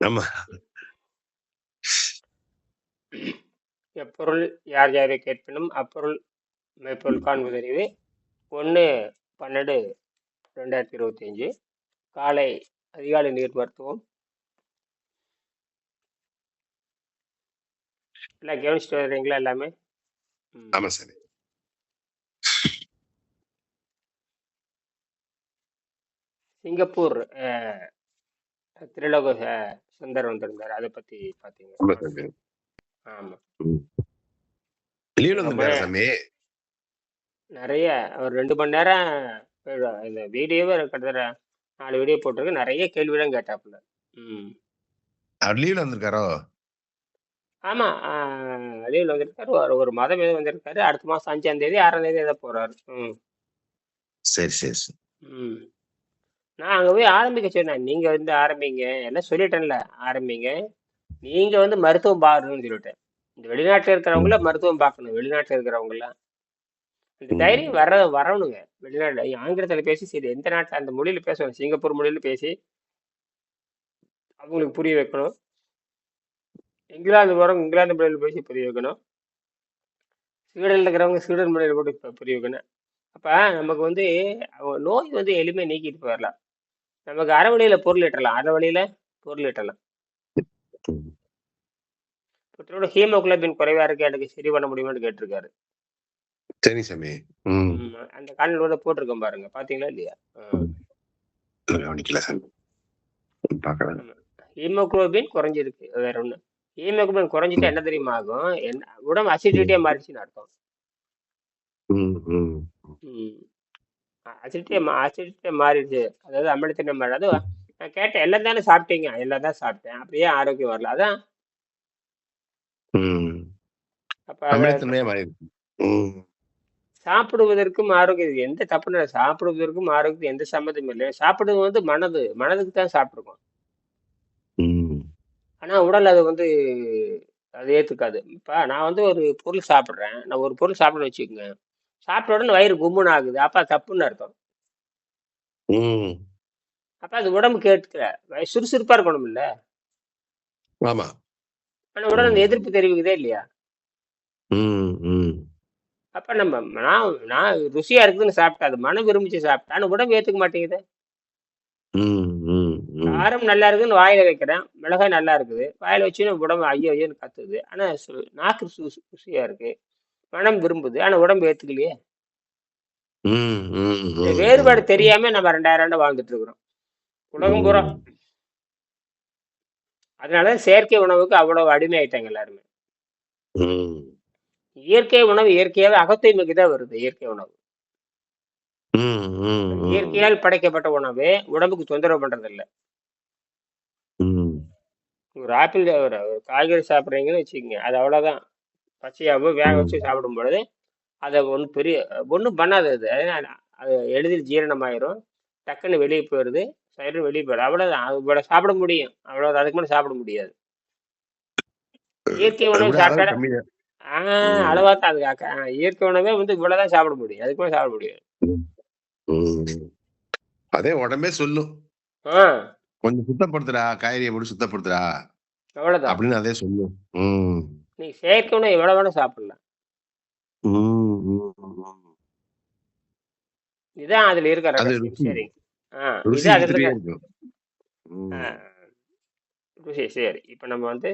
ஆமா எப்பொருள் யார் யாரை கேட்பினும் அப்பொருள் மெய்ப்பொருள் காண்பதறிவு. ஒன்று பன்னெண்டு ரெண்டாயிரத்தி இருபத்தி அஞ்சு காலை அதிகாலை நீர் மருத்துவம். எல்லாம் கவனிச்சுட்டு வர்றீங்களா எல்லாமே? ம். ஆமா சாமி. சிங்கப்பூர் திரிலோக சுந்தர் வந்திருந்தார். அதை பத்தி பாத்தீங்க. ஆமா. நிறைய ஒரு ரெண்டு மணி நேரம் இந்த வீடியோவே கிட்டத்தட்ட நாலு வீடியோ போட்டிருக்கு. நிறைய கேள்விலாம் கேட்டாப்புல. ம். அவர் லீவ்ல வந்திருக்காரோ? ஆமா லீவில் வந்திருக்காரு. ஒரு ஒரு மதம் எதுவும் வந்திருக்காரு. அடுத்த மாசம் அஞ்சாம் தேதி ஆறாம் தேதி எதை போறாரு. ம். சரி சரி. ம். நான் அங்க போய் ஆரம்பிக்க சொன்னேன். நீங்க வந்து ஆரம்பிங்க. எல்லாம் சொல்லிட்டேன்ல ஆரம்பிங்க. நீங்க வந்து மருத்துவம் பாக்கணும்னு சொல்லிட்டேன். இந்த வெளிநாட்டுல இருக்கிறவங்கள மருத்துவம் பார்க்கணும். வெளிநாட்டுல இருக்கிறவங்கள. இந்த. தைரியம் வர வரணுங்க. வெளிநாட்டுல ஆங்கிலத்துல பேசி சரி எந்த நாட்டுல அந்த மொழியில பேசணும் சிங்கப்பூர் மொழியில பேசி அவங்களுக்கு புரிய வைக்கணும். இங்கிலாந்து போறவங்க இங்கிலாந்து மொழியில பேசி புரிய வைக்கணும். ஸ்வீடன்ல இருக்கிறவங்க ஸ்வீடன் மொழியில போட்டு புரிய வைக்கணும். அப்ப நமக்கு வந்து நோய் வந்து எளிமையா நீக்கிட்டு போயிடலாம். நமக்கு அரை வழியில பொருள் ஈட்டலாம் அரை வழியில பொருள் ஈட்டலாம் ம். ஒருத்தரோட ஹீமோகுளோபின் குறைவா இருக்கு எனக்கு சரி பண்ண முடியுமான்னு கேட்டிருக்காரு. சரி சாமி. அந்த காணொலி கூட போட்டிருக்கேன் பாருங்க பாத்தீங்களா இல்லையா. கவனிக்கல சாமி. ஹீமோகுளோபின் குறைஞ்சிருக்கு வேற ஒண்ணு. ஹீமோகுளோபின் குறைஞ்சிட்டா என்ன தெரியுமா ஆகும்? என்ன உடம்பு அசிடிட்டியா மாறிச்சுன்னு அர்த்தம். ம் ம் அசிடிட்டியா மாறிடுச்சு. அதாவது அமிலத்தின மாறி அது நான் கேட்டேன் எல்லாம் தானே சாப்பிட்டீங்க? எல்லாம் தான் சாப்பிட்டேன். அப்படியே ஆரோக்கியம் வரல. அதான். அப்ப சாப்பிடுவதற்கும் ஆரோக்கியம் எந்த தப்பு இல்லை. சாப்பிடுவதற்கும் ஆரோக்கியம் எந்த சம்மந்தமும் இல்லை. சாப்பிடுவது வந்து மனது மனதுக்கு தான் சாப்பிட்ருக்கோம் ம். ஆனா உடல் அது வந்து அது ஏத்துக்காது. இப்ப நான் வந்து ஒரு பொருள் சாப்பிடுறேன். நான் ஒரு பொருள் சாப்பிடணும்னு வச்சுக்கோங்க. சாப்பிட்ட உடனே வயிறு கும்முன்னு ஆகுது அப்ப தப்புன்னு அர்த்தம். ம். அப்ப அது உடம்பு கேட்டுக்கல. சுறுசுறுப்பா இருக்கணும் இல்ல? ஆமா. ஆனா உடல் அந்த எதிர்ப்பு தெரிவிக்குதே இல்லையா? ம் ம். அப்ப நம்ம நான் நான் ருசியா இருக்குதுன்னு சாப்பிட்டா அது மனம் விரும்பிச்சு சாப்பிட்டா ஆனா உடம்பு ஏத்துக்க மாட்டேங்குது. காரம் நல்லா இருக்குன்னு வாயில வைக்கிறேன். மிளகாய் நல்லா இருக்குது. வாயில வச்சுன்னு உடம்பு ஐயோ ஐயோன்னு கத்துது. ஆனா நாக்கு ருசி- ருசியா இருக்கு. மனம் விரும்புது. ஆனா உடம்பு ஏத்துக்கலையே. வேறுபாடு தெரியாம நம்ம ரெண்டாயிரம் ஆண்டு வாழ்ந்துட்டு இருக்கிறோம். உலகம் பூரா. அதனால செயற்கை உணவுக்கு அவ்வளவு அடிமை ஆயிட்டாங்க எல்லாருமே. இயற்கை உணவு இயற்கையாவே அகத்தூய்மைக்கு தான் வருது இயற்கை உணவு. இயற்கையால் படைக்கப்பட்ட உணவு உடம்புக்கு தொந்தரவு பண்றது இல்ல ஒரு ஆப்பிள் ஒரு ஒரு காய்கறி சாப்பிட்றீங்கன்னு வச்சுக்கோங்க அது அவ்வளவுதான். பச்சையாவோ வேக வச்சு சாப்பிடும் பொழுது அதை ஒன்றும் பெரிய ஒன்றும் பண்ணாது அது அது எளிதில் ஜீரணமாயிரும். டக்குன்னு வெளியே போயிடுது. சைடு வெளியே போயிடும் அவ்வளோதான் அது இவ்வளோ சாப்பிட முடியும். அவ்வளோதான் அதுக்கு மேலே சாப்பிட முடியாது. இயற்கை உணவு சாப்பிட்டா கம்மி தான் ஆ ம். அளவா தான் அது ஆ, இயற்கை உணவே வந்து இவ்வளோதான் சாப்பிட முடியும். அதுக்கு மேலே சாப்பிட முடியாது. அதே உடம்பே சொல்லும். கொஞ்சம் சுத்தப்படுத்துடா. காய்கறியை போட்டு சுத்தப்படுத்துடா. அவ்வளோதான் அப்படின்னு அதே சொல்லும். ம். நீ செயற்கை உணவு எவ்வளோ வேணால் சாப்பிடலாம். இதுதான் அதில் இருக்கிற ருசி. சரி. ருசி இப்போ நம்ம வந்து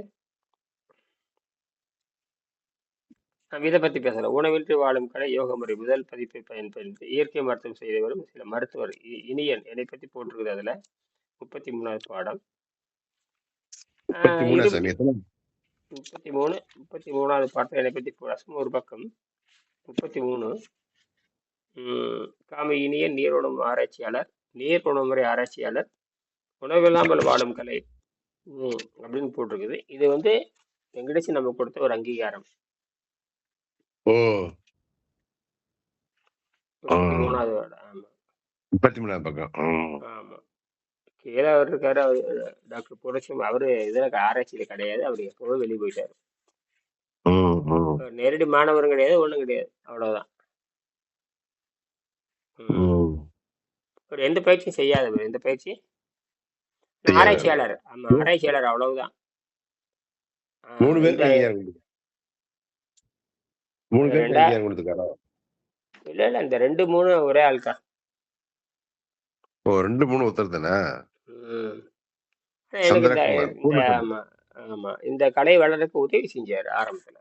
நம்ம இதை பற்றி பேசலாம். உணவின்றி வாழும் கலை யோக முறை முதல் பதிப்பை பயன்படுத்தி இயற்கை மருத்துவம் செய்து வரும் சில மருத்துவர் இனியன் என்னை பற்றி போட்டிருக்குது அதில். முப்பத்தி மூணாவது பாடம். முப்பத்தி மூணா முப்பத்தி மூணு முப்பத்தி மூணாவது பாடத்தில் என்னை பற்றி போடாசம் ஒரு பக்கம். முப்பத்தி மூணு. காம இனியன் நீர் உணவு ஆராய்ச்சியாளர் நீர் உணவுமுறை ஆராய்ச்சியாளர் உணவில்லாமல் வாழும் கலை. அப்படின்னு போட்டிருக்குது. இது வந்து வெங்கடேசன் நம்ம கொடுத்த ஒரு அங்கீகாரம். முப்பத்தி மூணாவது ஆமா. முப்பத்தி மூணாவது பக்கம். ஆமா. கீழே அவர் இருக்காரு அவர் டாக்டர் புரட்சி அவரு இதுல ஆராய்ச்சியில கிடையாது. அவர் எப்போதும் வெளியே போயிட்டாரு. நேரடி மாணவரும் கிடையாது ஒண்ணும் கிடையாது. அவ்வளவுதான். அவர் எந்த பயிற்சியும் செய்யாதவர் எந்த பயிற்சி? ஆராய்ச்சியாளர். ஆமா ஆராய்ச்சியாளர் அவ்வளவுதான். மூணு இல்ல இல்ல இந்த ரெண்டு மூணு ஒரே ஆள் தான் ஓ ரெண்டு மூணு ஒருத்தர் தானே? ம். எனக்கு இந்த ஆமா ஆமா. இந்த கலை வளர்றதுக்கு உதவி செஞ்சாரு ஆரம்பத்துல.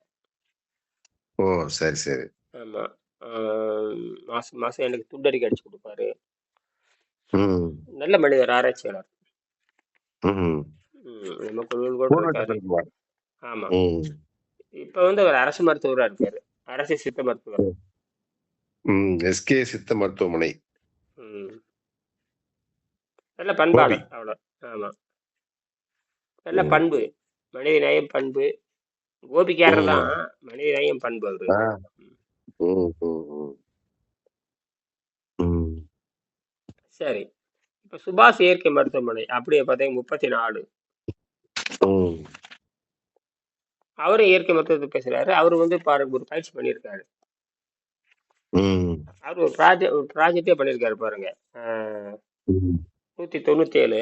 ஓ சரி சரி. ஆமா. ஆஹ் மாசம் மாசம் எனக்கு துண்டறிக்கை அடிச்சு கொடுப்பாரு. ம். நல்ல மனிதர் ஆராய்ச்சியாளர். ம் ம், நம்ம குழுவில் கூட பூர்ண இருக்காரு. சந்திரகுமார். ஆமா. ம். இப்ப வந்து அவர் அரசு மருத்துவரா இருக்காரு. அரசு சித்த மருத்துவர். ம். எஸ்கே சித்த மருத்துவமனை. ம். நல்ல பண்பாளர் அவ்வளோ. ஆமா. நல்ல பண்பு. மனித நேயம் பண்பு. கோபிக்காரர் தான் மனித நேயம் பண்பு அவரு. சரி. இப்ப சுபாஷ் இயற்கை மருத்துவமனை அப்படியே பார்த்தீங்க முப்பத்தி நாலு அவரும் இயற்கை மருத்துவத்தை பேசுறாரு. அவர் வந்து பாருங்க ஒரு பயிற்சி பண்ணியிருக்காரு. அவர் ஒரு ப்ராஜெக்ட் ஒரு ப்ராஜெக்டே பண்ணியிருக்காரு பாருங்க. நூத்தி தொண்ணூத்தி ஏழு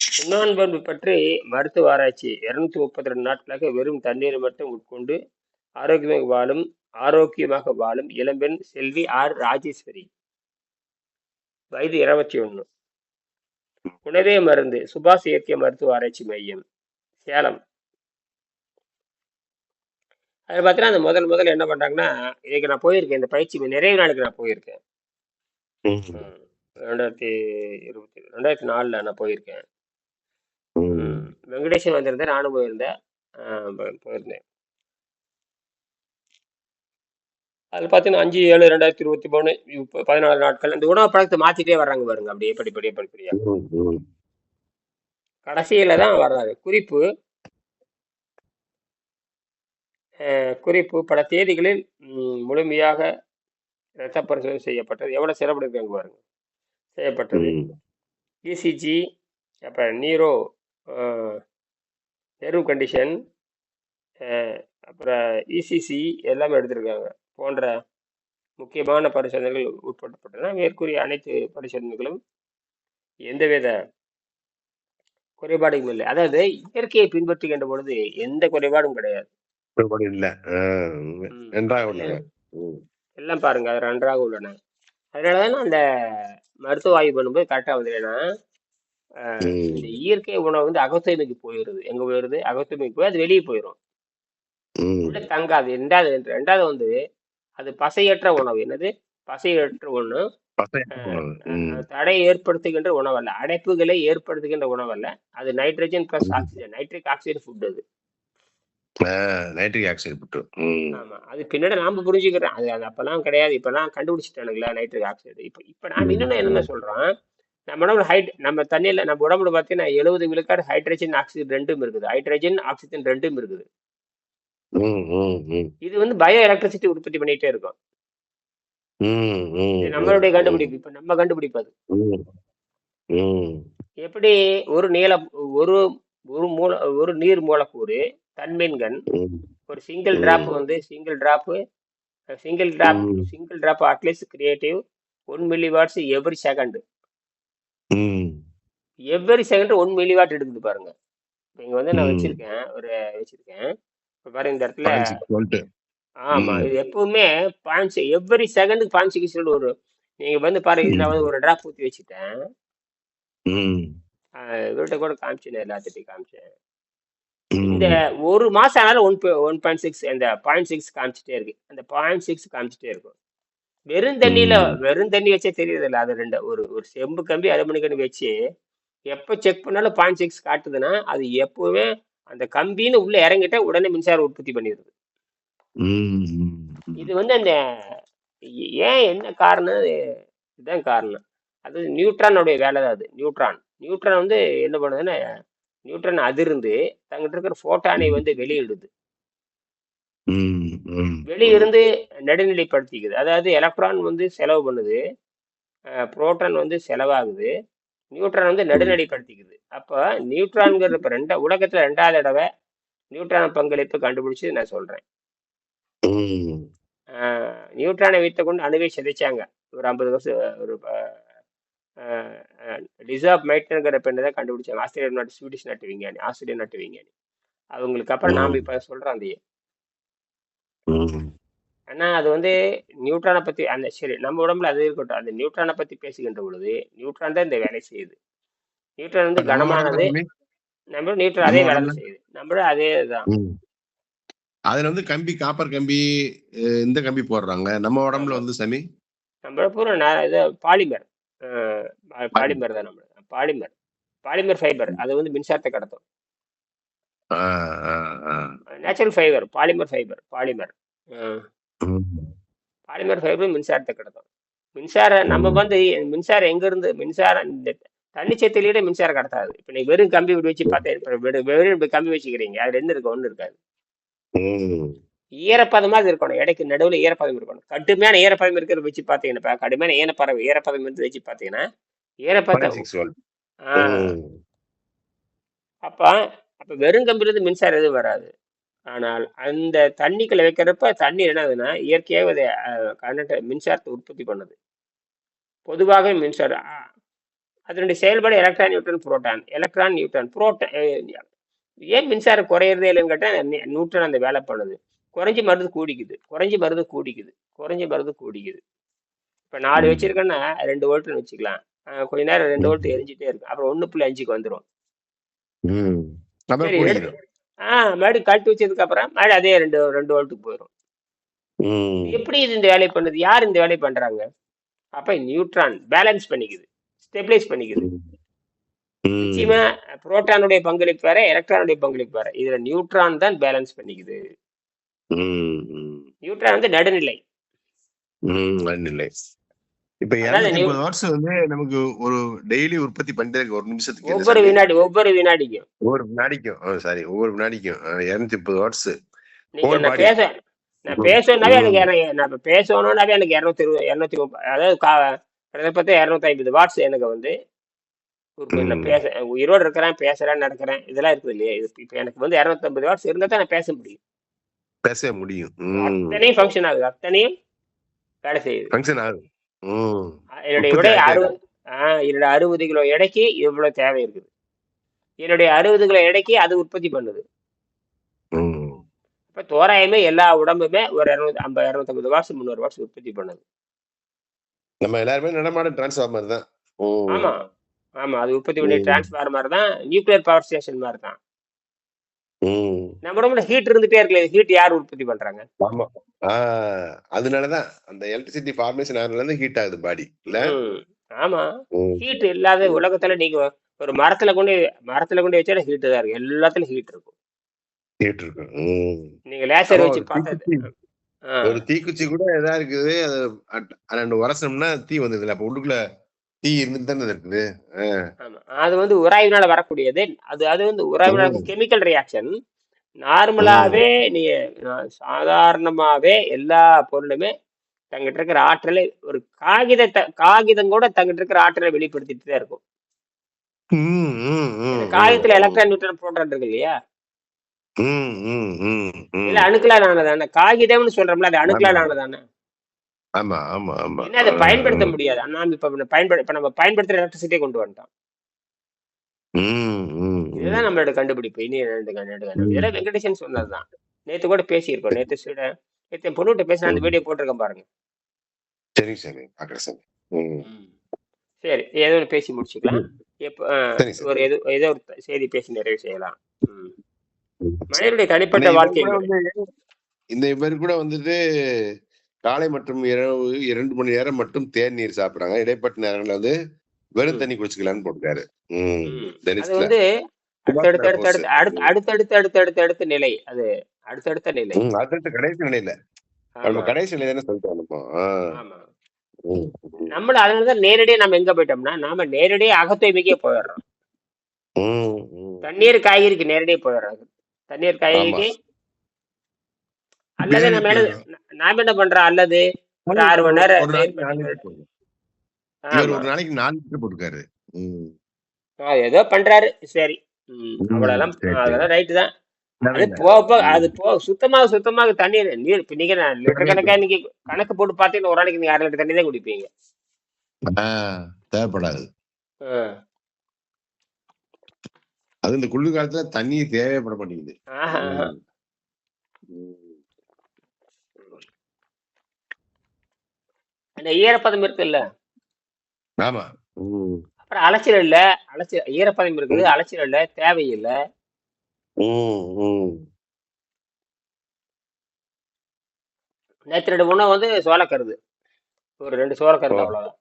சுண்ணான்பு பற்றி மருத்துவ ஆராய்ச்சி. இருநூத்தி முப்பத்தி ரெண்டு நாட்களாக வெறும் தண்ணீரை மட்டும் உட்கொண்டு ஆரோக்கியமாக வாழும் ஆரோக்கியமாக வாழும் இளம்பெண் செல்வி ஆர். ராஜேஸ்வரி. வயது இருபத்தி ஒண்ணு உணவே மருந்து சுபாஷ் இயற்கை மருத்துவ ஆராய்ச்சி மையம் சேலம். அது பார்த்தீங்கன்னா அந்த முதல் முதல்ல என்ன பண்றாங்கன்னா இன்னைக்கு நான் போயிருக்கேன். இந்த பயிற்சி நிறைய நாளுக்கு நான் போயிருக்கேன். ரெண்டாயிரத்தி இருபத்தி ரெண்டாயிரத்தி நாலுல நான் போயிருக்கேன். வெங்கடேசன் வந்திருந்தேன் நானும் போயிருந்தேன். போயிருந்தேன். அது பார்த்தீங்கன்னா அஞ்சு ஏழு ரெண்டாயிரத்தி இருபத்தி மூணு இப்ப பதினாலு நாட்கள். இந்த உணவு பழக்கத்தை மாத்திட்டே வர்றாங்க பாருங்க அப்படியே படிப்படியா படிப்படியா ம் ம் கடைசியில தான் வர்றாரு. குறிப்பு குறிப்பு பல தேதிகளில் முழுமையாக இரத்த பரிசோதனை செய்யப்பட்டது. எவ்வளவு சிறப்பு இருக்காங்க பாருங்க. செய்யப்பட்டது. இசிஜி அப்ப நீரோ நெர்வ் கண்டிஷன் அப்புறம் இசிசி எல்லாமே எடுத்திருக்காங்க. போன்ற முக்கியமான பரிசோதனைகள் உட்படுத்தப்பட்டன. மேற்கூறிய அனைத்து பரிசோதனைகளும் எந்தவித குறைபாடும் இல்லை. அதாவது இயற்கையை பின்பற்றுகின்ற பொழுது எந்த குறைபாடும் கிடையாது. மறுபடி இல்ல. நன்றாக உள்ளன. எல்லாம் பாருங்க அது நன்றாக உள்ளன. அதனாலதான் அந்த மருத்துவ ஆய்வு பண்ணும்போது கரெக்டா வந்து ஏன்னா ம். இந்த இயற்கை உணவு வந்து அகத்தூய்மைக்கு போயிடுது எங்க போயிடுது அகத்தூய்மைக்கு போய் அது வெளியே போயிடும் உள்ள தங்காது. ரெண்டாவது ரெண்டாவது வந்து அது பசையற்ற உணவு. என்னது? பசையற்ற ஒண்ணு. தடை ஏற்படுத்துகின்ற உணவு அல்ல அடைப்புகளை ஏற்படுத்துகின்ற உணவு அல்ல அது nitrogen plus oxygen nitric oxide food அது. நைட்ரிக் ஆக்சைடு ம். ஆமா அது பின்னாடி நாம புரிஞ்சுக்கிறோம். அது அது அப்பெல்லாம் கிடையாது. இப்பெல்லாம் கண்டுபிடிச்சிட்டானுங்களா நைட்ரிக் ஆக்சைடு இப்ப இப்ப நாம இன்னொன்னு என்ன சொல்றோம் நம்ம உடம்புல ஹைட் நம்ம தண்ணியில நம்ம உடம்புல பார்த்தீங்கன்னா எழுபது விழுக்காடு ஹைட்ரஜன் ஆக்சிஜன் ரெண்டும் இருக்குது. ஹைட்ரஜன் ஆக்சிஜன் ரெண்டும் இருக்குது. இது வந்து பயோ எலக்ட்ரிசிட்டி உற்பத்தி பண்ணிட்டே இருக்கும். நம்மளுடைய கண்டுபிடிப்பு. இப்ப நம்ம கண்டுபிடிப்பு அது ம் ம். எப்படி ஒரு நீல ஒரு ஒரு மூல ஒரு நீர் மூலக்கூறு தன்மீன்கண். ம். ஒரு சிங்கிள் டிராப் வந்து single drop single drop. Single drop at least creative one milli watts every second every second one milli watt எடுக்குது பாருங்க. இங்க வந்து நான். வச்சிருக்கேன் ஒரு வச்சிருக்கேன். இப்ப பாருங்க இந்த இடத்துல ஆமா. இது எப்பவுமே பாயிண்ட் எவ்ரி செகண்டுக்கு பாயிண்ட் சிக்ஸ் ஒரு நீங்க வந்து பாருங்க இதுல வந்து ஒரு டிராப் ஊத்தி வச்சுட்டேன். இவர்கிட்ட கூட காமிச்சேன் எல்லாத்திட்டையும் காமிச்சேன். இந்த ஒரு மாசம் ஆனாலும் ஒன் ஒன் பாயிண்ட் சிக்ஸ் அந்த பாயிண்ட் சிக்ஸ் காமிச்சிட்டே இருக்கு. அந்த பாயிண்ட் சிக்ஸ் காமிச்சிட்டே இருக்கும். வெறும் தண்ணியில. வெறும் தண்ணி வச்சே தெரியுது இல்ல அது ரெண்டு ஒரு ஒரு செம்பு கம்பி அரை மணிக்கணி வச்சு எப்ப செக் பண்ணாலும் பாயிண்ட் சிக்ஸ் காட்டுதுன்னா அது எப்பவுமே அந்த கம்பின்னு உள்ள இறங்கிட்டா உடனே மின்சாரம் உற்பத்தி பண்ணிடுது. இது வந்து அந்த ஏன் என்ன காரணம்? இதுதான் காரணம். அது நியூட்ரானுடைய வேலை தான் அது. நியூட்ரான். நியூட்ரான் வந்து என்ன பண்ணுதுன்னா நியூட்ரான் அதிர்ந்து தங்கிட்ட இருக்கிற போட்டானை வந்து வெளியிடுது. வெளியிருந்து நடுநிலைப்படுத்திக்குது. அதாவது எலக்ட்ரான் வந்து செலவு பண்ணுது. புரோட்டான் வந்து செலவாகுது. நியூட்ரான் வந்து நடுநிலைப்படுத்திக்குது. அப்போ நியூட்ரான்ங்கிற இப்போ ரெண்டா உலகத்துல ரெண்டாவது தடவை நியூட்ரான் பங்களிப்பு கண்டுபிடிச்சு நான் ஆஹ் நியூட்ரானை வைத்துக் கொண்டு அணுவை சிதைச்சாங்க. ஒரு ஐம்பது வருஷம் ஒரு லிசாப் மைட்டனுங்கிற பெண்ணை தான் கண்டுபிடிச்சாங்க? ஆஸ்திரேலியா நாட்டு ஸ்வீடிஷ் நாட்டு விஞ்ஞானி ஆஸ்திரேலியா நாட்டு விஞ்ஞானி. அவங்களுக்கு அப்புறம் நாம. இப்ப சொல்றோம் அந்த ம். ஆனா அது வந்து நியூட்ரானை பத்தி அந்த சரி நம்ம உடம்புல அது இருக்கட்டும். அந்த நியூட்ரானை பத்தி பேசுகின்ற பொழுது நியூட்ரான் தான் இந்த வேலை செய்யுது. நியூட்ரான் வந்து நம்ம கனமானது நம்ம நியூட்ரான் அதே நம்ம வேலை செய்யுது. நம்மளும் அதே தான். அதுல வந்து கம்பி காப்பர் கம்பி இந்த கம்பி போடுறாங்க. நம்ம உடம்புல வந்து சமி? நம்மள பூரா இது பாலிமர். பாலிமர் தான் நம்ம பாலிமர். பாலிமர் ஃபைபர் அது வந்து மின்சாரத்தை கடத்தும். Natural fibre polymer fibre polymer. Polymer fibre மின்சாரத்தை கடத்தும். மின்சாரம் நம்ம. வந்து மின்சாரம் எங்க இருந்து மின்சாரம் இந்த தண்ணிச்சத்திலேயே மின்சாரம் கடத்தாது. இப்ப நீ வெறும் கம்பி இப்படி வச்சு பார்த்தா இப்ப வெறும் கம்பி வச்சுக்கிறீங்க. அது ரெண்டு இருக்கு ஒண்ணு இருக்காது. ம். ஈரப்பதமா அது இருக்கணும் இடைக்கு நடுவுல ஈரப்பதம் இருக்கணும் கடுமையான ஈரப்பதம் இருக்கிறத வச்சு பாத்தீங்கன்னா இப்ப கடுமையான ஈரப்பதம் ஈரப்பதம் இருந்து வச்சு பாத்தீங்கன்னா ஈரப்பதம் 0.6 volt. ஆஹ் ம். அப்ப அப்ப வெறும் கம்பில இருந்து மின்சாரம் எதுவும் வராது ஆனால் அந்த தண்ணிக்குள்ள வைக்கிறப்ப தண்ணி என்னதுன்னா இயற்கையாகவே அது கரண்ட் மின்சாரத்தை உற்பத்தி பண்ணுது பொதுவாக மின்சாரம் அதனுடைய செயல்பாடு electron newton proton electron newton proton ஏன் மின்சாரம் குறையிறதே இல்லைன்னு கேட்டால் நியூட்டன் அந்த வேலை பண்ணுது குறைஞ்சி மருந்து கூடிக்குது. குறைஞ்சி மருந்து கூடிக்குது. குறைஞ்சி மருந்து கூடிக்குது. இப்போ நாலு. வச்சிருக்கேன்னா ரெண்டு வோல்ட்னு வச்சுக்கலாம். கொஞ்ச நேரம் ரெண்டு வோல்ட் எரிஞ்சிட்டே இருக்கு அப்புறம் ஒன்று புள்ளி அஞ்சுக்கு வந்துடும் ஆ மறுபடியும் கழட்டி வச்சதுக்கு அப்புறம் மறுபடியும் அதே ரெண்டு ரெண்டு வோல்ட்டுக்கு போயிடும். எப்படி இது இந்த வேலையை பண்ணுது? யார் இந்த வேலையை பண்றாங்க? அப்ப நியூட்ரான் பேலன்ஸ் பண்ணிக்குது. ஸ்டெபிலைஸ் பண்ணிக்குது. நிச்சயமா புரோட்டானுடைய பங்களிப்பு வேற எலக்ட்ரானுடைய பங்களிப்பு வேற. இதுல நியூட்ரான் தான் பேலன்ஸ் பண்ணிக்குது. ம். ம். நியூட்ரான் வந்து நடுநிலை ம். நடுநிலை. இப்ப அதனால இருநூத்தி நியூ முப்பது வாட்ஸ் வந்து நமக்கு ஒரு டெய்லி உற்பத்தி பண்ணிட்டே இருக்கு ஒரு நிமிஷத்துக்கு ஒவ்வொரு சாமி வினாடி ஒவ்வொரு வினாடிக்கும் ஒவ்வொரு வினாடிக்கும் சாரி ஒவ்வொரு வினாடிக்கும் இருநூத்தி முப்பது வாட்ஸ் நீங்க ஹோல் நான் பாடி பேச நான் பேசணும்னாவே எனக்கு இர- நான் இப்ப பேசணும்னாவே எனக்கு இரநூத்தி இருபது இரநூத்தி முப்பது அதாவது கா பார்த்தா இரநூத்தி ஐம்பது வாட்ஸ் எனக்கு வந்து ஒரு நான் ம். பேச உயிரோடு இருக்கிறேன் பேசுறேன் நடக்கிறேன் இதெல்லாம் இருக்குது இல்லையா இது இப்போ எனக்கு வந்து இரநூத்தம்பது வாட்ஸ் இருந்தால் தான் நான் பேச முடியும் பேச முடியும். அத்தனையும் ஃபங்க்ஷன் ஆகுது. அத்தனையும் வேலை செய்யுது. ஃபங்க்ஷன் ஆகுது. என்னுடைய ஆகிட்டே அறுபது இருக்கு ஆ என்னோட அறுபது கிலோ எடைக்கு இவ்வளவு தேவை இருக்குது. என்னுடைய அறுபது கிலோ எடைக்கு அது உற்பத்தி பண்ணுது. இப்போ தோராயமே எல்லா உடம்புமே ஒரு இரநூத்தி ஐம்பது இரநூத்தம்பது வாட்ஸ் முந்நூறு வாட்ஸ் உற்பத்தி பண்ணுது. நம்ம எல்லாருமே நடமாடும் டிரான்ஸ்ஃபார்மர் தான். ஆமா. ஆமா. அது உற்பத்தி பண்ணி. டிரான்ஸ்ஃபார்மர் தான். நியூக்ளியர் பவர் ஸ்டேஷன் மாதிரி தான். நம்ம உடம்புல ஹீட் இருந்துட்டே இருக்குல்ல ஹீட் யார் உற்பத்தி பண்றாங்க? ஆமா. ஆஹ் அதனாலதான் அந்த எலக்ட்ரிசிட்டி ஃபார்மேஷன் ஆகுறதுல இருந்து ஹீட் ஆகுது பாடி இல்ல ஆமா. ஹீட் இல்லாத உலகத்துல நீங்க ஒரு மரத்துல கொண்டு மரத்துல கொண்டு வச்சா ஹீட் தான் இருக்கு எல்லாத்துலயும் ஹீட் இருக்கும். ஹீட் இருக்கு. ம். நீங்க லேசர் வச்சு ஆ. ஒரு தீக்குச்சி கூட எதா இருக்குது. அது ரெண்டு உரசனம்னா தீ வந்ததுல அப்ப உள்ளுக்குள்ள தீ இருந்துட்டு இருக்குது. அது வந்து உராய்வினால வரக்கூடியது. அது அது வந்து உராய்வினால. Chemical reaction. நார்மலாவே நீங்க அஹ், சாதாரணமாவே எல்லா பொருளுமே தங்கிட்ட இருக்கிற ஆற்றலை ஒரு காகிதத்தை காகிதம் கூட தங்கிட்ட இருக்கிற ஆற்றலை வெளிப்படுத்திட்டு தான் இருக்கும். காகிதத்துல. எலக்ட்ரான் நியூட்ரன் புரோட்டான் இருக்கு இல்லையா? இல்ல. அணுக்களால் ஆனதானே? காகிதம்னு சொல்றோம்ல அது அணுக்களால் ஆனதானே? ஆமா ஆமா ஆமா. என்ன அதை பயன்படுத்த முடியாது. நாம் இப்ப பயன்படு இப்ப நம்ம பயன்படுத்துற எலக்ட்ரிசிட்டியை கொண்டு வந்துட்டோம் ம். இதுதான் நம்மளோட கண்டுபிடிப்பு. இனி. இதெல்லாம் வெங்கடேசன் சொன்னதுதான். நேத்து கூட பேசியிருக்கோம். நேத்து சீட நேத்து என் பொண்ணுகிட்ட பேசின அந்த. வீடியோ போட்டிருக்கேன் பாருங்க. சாமி ம். சரி ஏதோ ஒன்று பேசி முடிச்சுக்கலாம். எப்போ சரி சார். ஒரு ஏதோ ஏதோ ஒரு செய்தி பேசி நிறைவு செய்யலாம். மனிதனுடைய தனிப்பட்ட வாழ்க்கை இந்த இவர் கூட வந்துட்டு காலை மற்றும் இரவு இரண்டு மணி நேரம் மட்டும் தேன் நீர் சாப்பிடுறாங்க. இடைப்பட்ட நேரங்கள்ல வந்து வெறும். தண்ணி குடிச்சுக்கலாம்னு தனிஷ்ல வந்து அடுத்தடுத்து சந்திர போஸ். அடுத்தடுத்து அடுத்து அடுத்தடுத்து அடுத்து அடுத்து அடுத்த நிலை. அது அடுத்தடுத்த நிலை. ம். அடுத்த கடைசி நிலையில. நம்ம கடைசி நிலை தானே சொல்லிட்டு வந்தோம் நம்மள அதனாலதான் நேரடியா நம்ம எங்க போயிட்டோம்னா நாம நேரடியா அகத்தூய்மைக்கே போயிடுறோம். தண்ணீர் காய்கறிக்கு நேரடியா போயிடுறோம். தண்ணீர் காய்கறிக்கு அல்லது நம்ம நாம என்ன பண்றோம் அல்லது ஒரு ஆறு மணி நேரம் ஒரு நாளைக்கு நாலு லிட்டர் ஆ, ஏதோ பண்றாரு. சரி. அவ்வளவுதான். அதெல்லாம் ரைட்டு தான். அது போக. அது போ சுத்தமாக சுத்தமாக தண்ணி நீர் நீங்க நான் லிட்டர் கணக்கா இன்னைக்கு கணக்கு போட்டு பார்த்தீங்கன்னா ஒரு நாளைக்கு நீங்க அரை லிட்டர் தண்ணி தான் குடிப்பீங்க. தேவைப்படாது. அது இந்த குளிர் காலத்துல தண்ணி தேவைப்பட மாட்டேங்குது ஆஹா, ஆஹா. ம். ம். அந்த ஈரப்பதம் இருக்குல்ல? ஆமா. ம். அப்புறம் அலைச்சல் இல்ல அலைச்சல் ஈரப்பதம் இருக்குது அலைச்சல் இல்ல தேவையில்லை. ம், ம். நேற்று ரெண்டு உணவு வந்து சோளக்கருது. ஒரு ரெண்டு ஓ. சோளக்கருது அவ்வளவுதான்.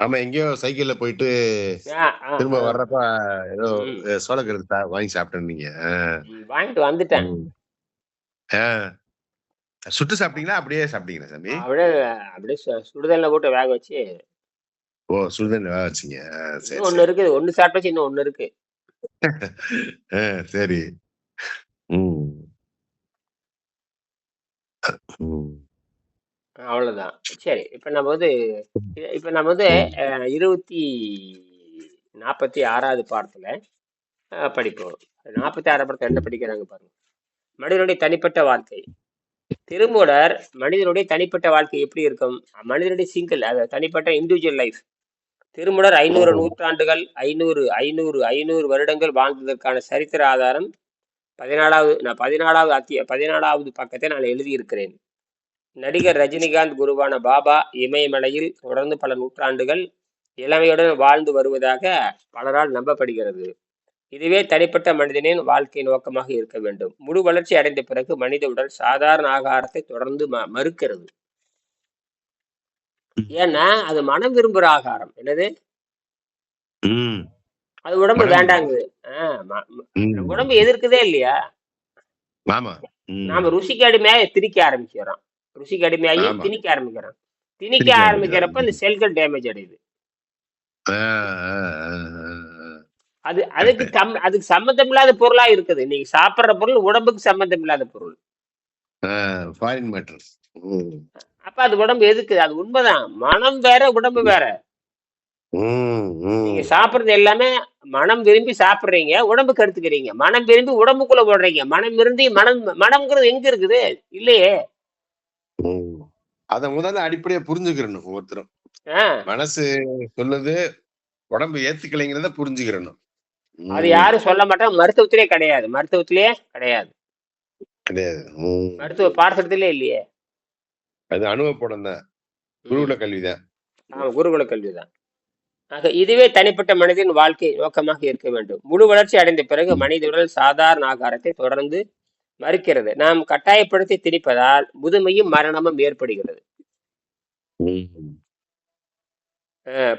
ஆமா எங்கேயோ சைக்கிள்ல போயிட்டு ஆ, ஆ, திரும்ப ஆ. வர்றப்ப ஏதோ ம். சோளக்கருது தா- வாங்கி சாப்பிட்டேன் நீங்க ம், வாங்கிட்டு வந்துட்டேன். சுட்டு சாப்பிட்டீங்களா? அப்படியே சாப்பிட்டீங்களா சாமி? அப்படியே அப்படியே சுடுதண்ணில போட்டு வேக வச்சு. ஓ சுடுதண்ணி வேக வச்சீங்க. சரி சரி. இருக்குது ஒண்ணு சாப்பிட்டாச்சு இன்னும் ஒண்ணு இருக்கு. சரி. ம். அவ்வளவுதான். சரி இப்ப நம்ம வந்து இப்ப நம்ம வந்து இருபத்தி நாற்பத்தி ஆறாவது பாடத்துல படிப்போம். நாற்பத்தி ஆறாவது பாடத்துல என்ன படிக்கிறாங்க பாருங்க. மனிதனுடைய தனிப்பட்ட வாழ்க்கை. திருமூலர் மனிதனுடைய தனிப்பட்ட வாழ்க்கை எப்படி இருக்கும்? மனிதனுடைய சிங்கிள் அது தனிப்பட்ட இண்டிவிஜுவல் லைஃப் திருமூலர் ஐநூறு. நூற்றாண்டுகள் ஐநூறு ஐநூறு ஐநூறு வருடங்கள் வாழ்ந்ததற்கான சரித்திர ஆதாரம் பதினாலாவது நான் பதினாலாவது அத்திய பதினாலாவது பக்கத்தை நான் எழுதியிருக்கிறேன். நடிகர் ரஜினிகாந்த் குருவான பாபா இமயமலையில் தொடர்ந்து பல நூற்றாண்டுகள் இளமையுடன் வாழ்ந்து வருவதாக பலரால் நம்பப்படுகிறது. இதுவே தனிப்பட்ட மனிதனின் வாழ்க்கை நோக்கமாக இருக்க வேண்டும். முழு வளர்ச்சி அடைந்த பிறகு மனித உடல் சாதாரண ஆகாரத்தை தொடர்ந்து மறுக்கிறது. ஏன்னா அது மனம் விரும்புற ஆகாரம். என்னது. அது உடம்பு வேண்டாங்குது. உடம்பு எதிர்க்குதே இல்லையா. நாம ருசிக்கு அடிமையாக திணிக்க ஆரம்பிக்கிறோம். ருசிக்கு அடிமையாகி திணிக்க ஆரம்பிக்கிறோம். திணிக்க ஆரம்பிக்கிறப்ப இந்த செல்கள் டேமேஜ் அடையுது. அது அதுக்கு கம் அதுக்கு சம்மந்தம் இல்லாத பொருளா இருக்குது. நீங்க சாப்பிடுற பொருள் உடம்புக்கு சம்மந்தம் இல்லாத பொருள் ஃபாரின் மேட்டர் ம். அப்ப அது உடம்பு எதுக்கு? அது உண்மைதான். மனம் வேற உடம்பு வேற. நீங்க சாப்பிடுறது எல்லாமே மனம் விரும்பி சாப்பிடுறீங்க உடம்புக்கு எடுத்துக்கிறீங்க. மனம் விரும்பி உடம்புக்குள்ள போடுறீங்க மனம் விரும்பி மனம் மனம்ங்கிறது எங்க இருக்குது? இல்லையே. அத முதல்ல அடிப்படையா புரிஞ்சுக்கிறணும் ஒவ்வொருத்தரும். மனசு சொல்லுது உடம்பு ஏத்துக்கலைங்கிறத புரிஞ்சுக்கிறணும். அது. யாரும் சொல்ல மாட்டாங்க. மருத்துவத்திலே கிடையாது. மருத்துவத்திலே கிடையாது. கிடையாது. மருத்துவ பாடத்திட்டத்திலே இல்லையே. அது அனுபவப்படம் தான். குருகுல கல்விதான் ஆமா குருகுல கல்விதான் ஆக இதுவே தனிப்பட்ட மனிதன் வாழ்க்கை நோக்கமாக இருக்க வேண்டும். முழு வளர்ச்சி அடைந்த பிறகு. மனித உடல் சாதாரண ஆகாரத்தை தொடர்ந்து மறுக்கிறது. நாம் கட்டாயப்படுத்தி திணிப்பதால் முதுமையும் மரணமும் ஏற்படுகிறது.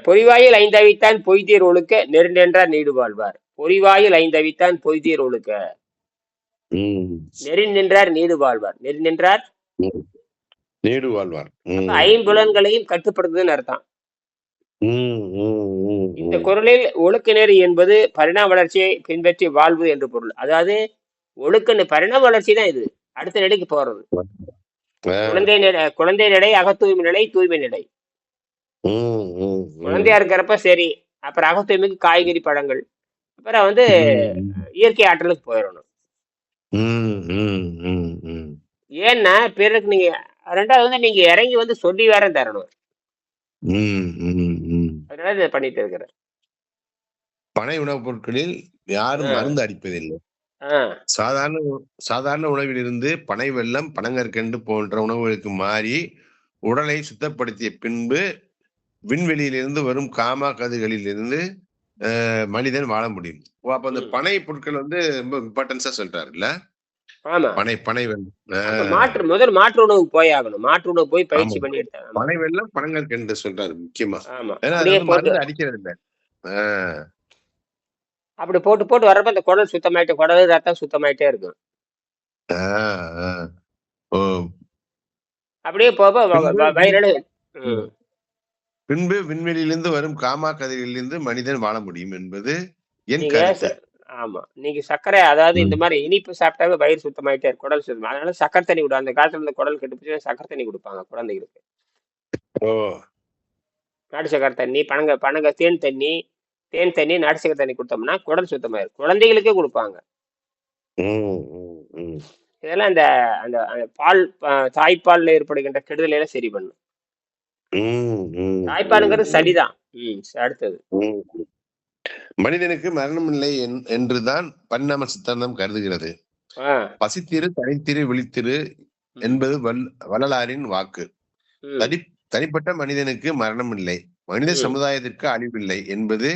பொறிவாயில் ஐந்தவித்தான் பொய்தீர் ஒழுக்க நெருண்டென்றார் நீடு வாழ்வார் பொறிவாயில் ஐந்தவித்தான் பொய்தீர் ஒழுக்க. நெறி நின்றார் நீடு வாழ்வார் நெறி நின்றார். நீடு வாழ்வார். ஐம்புலன்களையும் கட்டுப்படுத்துதுன்னு அர்த்தம். இந்த. குரலில் ஒழுக்க நெறி என்பது பரிணாம வளர்ச்சியை பின்பற்றி வாழ்வு என்று பொருள் அதாவது ஒழுக்க பரிணாம வளர்ச்சி தான் இது அடுத்த நிலைக்கு போறது. குழந்தை நிலை குழந்தை நிலை அகத்தூய்மை நிலை தூய்மை நிலை. குழந்தையா இருக்கிறப்ப சரி அப்புறம் அகத்தூய்மைக்கு காய்கறி பழங்கள் அப்புறம் வந்து. இயற்கை ஆற்றலுக்கு போயிடணும். ஏன்னா பிறருக்கு நீங்க ரெண்டாவது வந்து நீங்க இறங்கி வந்து சொல்லி வேற தரணும். அதனால இதை பண்ணிட்டு இருக்கிறேன் பனை உணவுப் பொருட்களில் யாரும். மருந்து அடிப்பதில்லை சாதாரண சாதாரண உணவிலிருந்து பனை வெல்லம் பனங்கற்கண்டு போன்ற உணவுகளுக்கு மாறி உடலை சுத்தப்படுத்திய பின்பு விண்வெளியிலிருந்து வரும் காமா கதிர்களிலிருந்து மனிதன் வாழ முடியும். அப்ப அந்த. பனை பொருட்கள் வந்து ரொம்ப இம்பார்ட்டன்ஸா சொல்றாரு இல்ல பனை பனை அஹ், மாற்று முதல் மாற்று உணவுக்கு போய் ஆகணும். மாற்று உணவு போய் பயிற்சி. பண்ணி எடுத்தாங்க பனை வெல்லம் பனங்கற்கண்டு சொல்றாரு முக்கியமா. மருந்து அடிக்கிறது இல்ல. அப்படி போட்டு போட்டு வர்றப்ப அந்த குடல் சுத்தமாயிட்டே குடல் ரத்தம் சுத்தமாயிட்டே இருக்கும். அப்படியே போக வயிறு. பின்பு விண்வெளியிலிருந்து வரும் காமா கதிரிலிருந்து மனிதன் வாழ முடியும் என்பது என் கருத்து. ஆமா. நீங்க சர்க்கரை அதாவது இந்த. மாதிரி இனிப்பு சாப்பிட்டாவே வயிறு சுத்தமாயிட்டே இருக்கும் குடல் சுத்தம் அதனால சக்கரை தண்ணி விடும் அந்த காலத்துல இந்த குடல் கெட்டு போச்சுன்னா சக்கரை தண்ணி கொடுப்பாங்க குழந்தைகளுக்கு. ஓ. நாட்டு சக்கரை தண்ணி பனங்க பனங்க தேன் தண்ணி தேன் தண்ணி நாட்டு சக்கரை தண்ணி கொடுத்தோம்னா குடல் சுத்தமாயிரும் குழந்தைகளுக்கே கொடுப்பாங்க. இதெல்லாம் அந்த அந்த பால் தாய்ப்பால்ல ஏற்படுகின்ற கெடுதலை எல்லாம் சரி பண்ணும். தாய்ப்பாலுங்கிறது சளிதான் அடுத்தது. மனிதனுக்கு மரணம் இல்லை என்- என்றுதான் பரிணாம சித்தாந்தம் கருதுகிறது. பசித்திரு தனித்திரு விழித்திரு என்பது வள்ளலாரின் வாக்கு. தனி தனிப்பட்ட மனிதனுக்கு மரணம் இல்லை மனித. சமுதாயத்திற்கு அழிவில்லை என்பது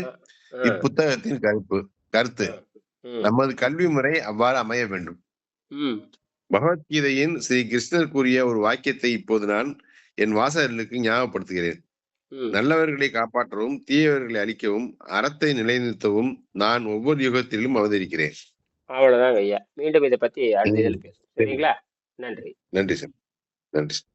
இப்புத்தகத்தின் கருப்பு கருத்து. நமது கல்வி முறை அவ்வாறு அமைய வேண்டும். பகவத்கீதையின் ஸ்ரீ கிருஷ்ணர் கூறிய ஒரு வாக்கியத்தை இப்போது நான் என் வாசகர்களுக்கு ஞாபகப்படுத்துகிறேன். நல்லவர்களை காப்பாற்றவும் தீயவர்களை அழிக்கவும் அறத்தை நிலைநிறுத்தவும் நான் ஒவ்வொரு யுகத்திலும் அவதரிக்கிறேன். அவ்வளவுதாங்க ஐயா. மீண்டும் இதை பத்தி அடுத்த சரிங்களா? நன்றி. நன்றி சார். நன்றி சார்.